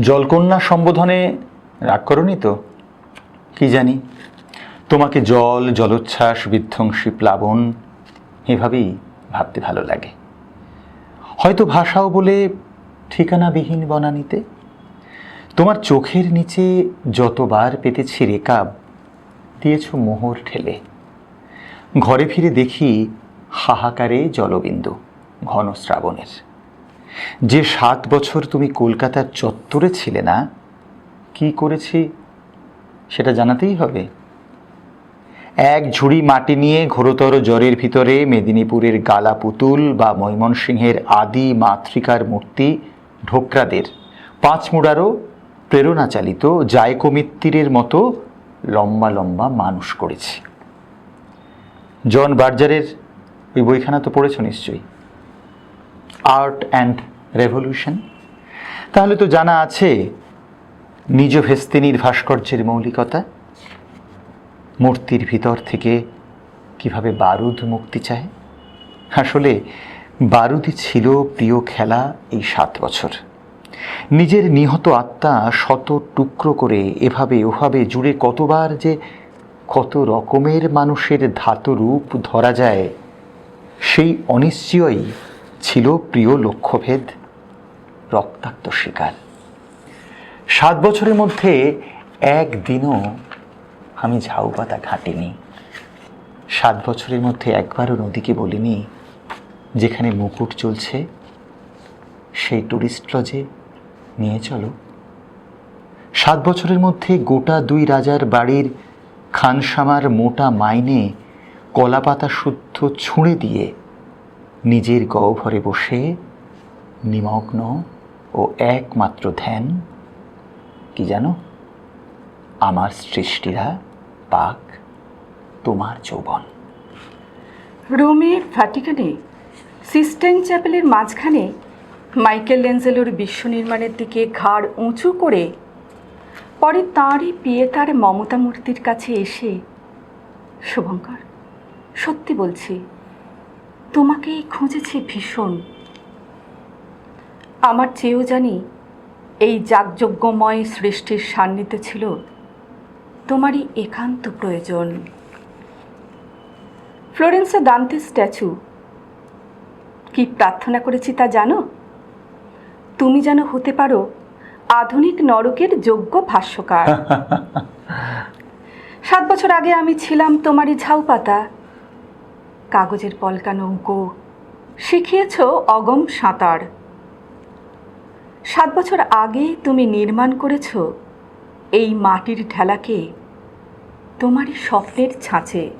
জলকন্যা সম্বোধনে রাগ করনি তো? কি জানি? তোমাকে জল, জলোচ্ছ্বাস, বিধ্বংসী প্লাবন এভাবেই ভাবতে ভালো লাগে। হয়তো ভাষাও বলে ঠিকানাবিহীন বনানিতে। তোমার চোখের নিচে যতবার পেতেছি রেকাব, দিয়েছ মোহর ঠেলে। ঘরে ফিরে দেখি হাহাকারে জলবিন্দু, ঘন শ্রাবণের। যে সাত বছর তুমি কলকাতার চত্বরে ছিলে না, কি করেছি সেটা জানাতেই হবে। এক ঝুড়ি মাটি নিয়ে ঘোরতর জ্বরের ভিতরে মেদিনীপুরের গালা পুতুল বা ময়মনসিংহের আদি মাতৃকার মূর্তি ঢোকরাদের পাঁচমুড়ারও প্রেরণাচালিত জায়কমিত্তিরের মতো লম্বা লম্বা মানুষ করেছি। জন বার্জারের ওই বইখানা তো পড়েছ নিশ্চয়ই। আর্ট অ্যান্ড রেভলিউশন তাহলে তো জানা আছে নিজ ভেস্তিনীর ভাস্কর্যের মৌলিকতা, মূর্তির ভিতর থেকে কীভাবে বারুদ মুক্তি চায়? আসলে বারুদই ছিল প্রিয় খেলা এই সাত বছর। নিজের নিহত আত্মা শত টুকরো করে এভাবে ওভাবে জুড়ে কতবার যে কত রকমের মানুষের ধাতু রূপ ধরা যায়, সেই অনিশ্চয়ই ছিল প্রিয় লক্ষ্যভেদ। রক্তাক্ত শিকার। সাত বছরের মধ্যে একদিনও আমি ঝাউ পাতা ঘাটিনি। সাত বছরের মধ্যে একবারও নদীকে বলিনি, যেখানে মুকুট চলছে, সেই টুরিস্ট লজে নিয়ে চলো। সাত বছরের মধ্যে গোটা দুই রাজার বাড়ির খানসামার মোটা মাইনে কলাপাতা শুদ্ধ ছুঁড়ে দিয়ে নিজের গহ্বরে বসে নিমগ্ন ও একমাত্র ধ্যান, কি জানো? আমার সৃষ্টিরা পাক, তোমার যৌবন। রোমের ভ্যাটিকানে সিস্টেন চ্যাপেলের মাঝখানে, মাইকেল লেঞ্জেলোর বিশ্ব নির্মাণের দিকে ঘাড় উঁচু করে, পরে তাঁরই পিয়ে তার মমতা মূর্তির কাছে এসে, শুভঙ্কর, সত্যি বলছি, তোমাকেই খুঁজেছি ভীষণ। আমার চেয়েও জানি এই যাগযজ্ঞময় সৃষ্টির সান্নিধ্যে ছিল তোমারই একান্ত প্রয়োজন। ফ্লোরেন্সে দান্তে স্ট্যাচু। কি প্রার্থনা করেছি তা জানো? তুমি যেন হতে পারো আধুনিক নরকের যোগ্য ভাষ্যকার। সাত বছর আগে আমি ছিলাম তোমারই ঝাউ পাতা। কাগজের পলকা নৌকো। শিখিয়েছ অগম সাঁতার। সাত বছর আগে তুমি নির্মাণ করেছ এই মাটির ঢেলাকে তোমারই স্বপ্নের ছাঁচে।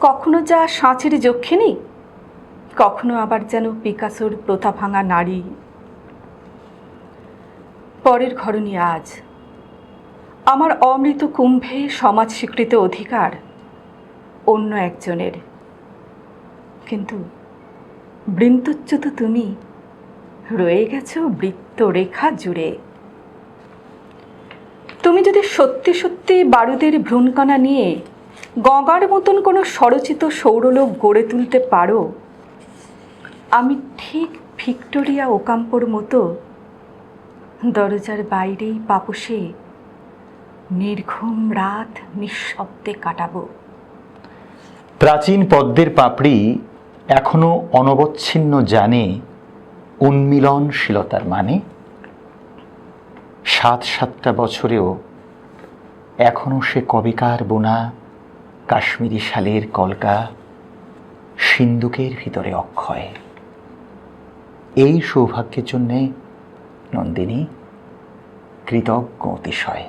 কখনো যা সাঁচের যক্ষিণী, কখনো আবার যেন পিকাসোর প্রথা ভাঙা নারী। পরের ঘরণী আজ, আমার অমৃত কুম্ভে সমাজ স্বীকৃত অধিকার অন্য একজনের। কিন্তু বৃন্তচ্যুত তুমি রয়ে গেছো বৃত্তরেখা জুড়ে। তুমি যদি সত্যি সত্যি বারুদের ভ্রূণকণা নিয়ে গঙ্গার মতন কোনো স্বরচিত সৌরলোক গড়ে তুলতে পারো, আমি ঠিক ভিক্টোরিয়া ওকাম্পোর মতো দরজার বাইরেই পাপসে নির্ঘুম রাত নিঃশব্দে কাটাবো। প্রাচীন পদ্মের পাপড়ি এখনও অনবচ্ছিন্ন জানে উন্মিলনশীলতার মানে? সাত সাতটা বছরেও এখনও সে কবিকার বোনা, কাশ্মীরি শালের কলকা সিন্দুকের ভিতরে অক্ষয়। এই সৌভাগ্যের জন্যে নন্দিনী কৃতজ্ঞ অতিশয়।